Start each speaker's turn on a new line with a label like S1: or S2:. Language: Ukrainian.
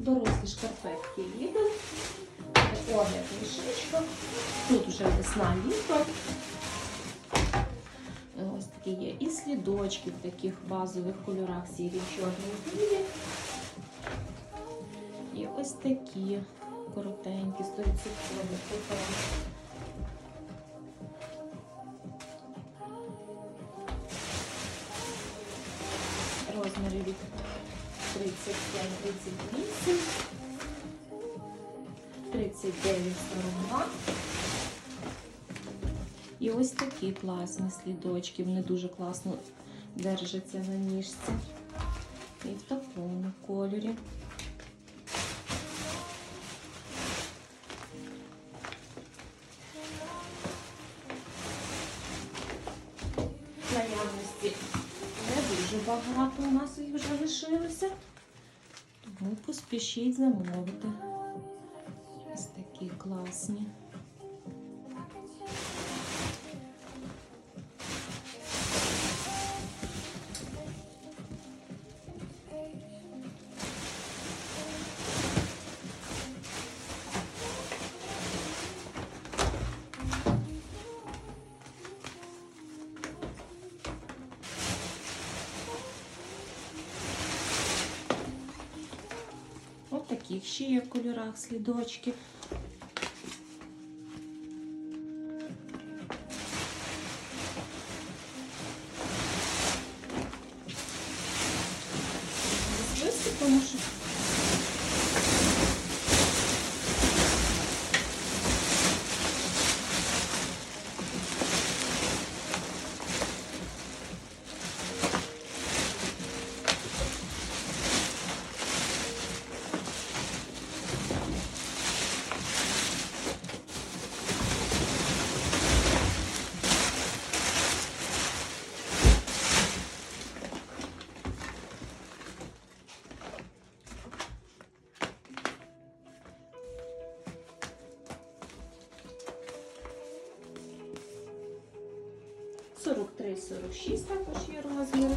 S1: Дорослі шкарпетки Lidl. Огляд мішечка. Тут вже весна літо. Ось такі є і слідочки в таких базових кольорах сірі, чорні, білі. І ось такі коротенькі, 100% купили. Розміри від 35-38, 39-42. І ось такі класні слідочки. Вони дуже класно держаться на ніжці. І в такому кольорі. Багато у нас їх вже лишилося. Тому поспішіть замовити. Ось такі класні. Таких ще є в кольорах слідочки. Тому що сорок три, сорок шість також є розміри.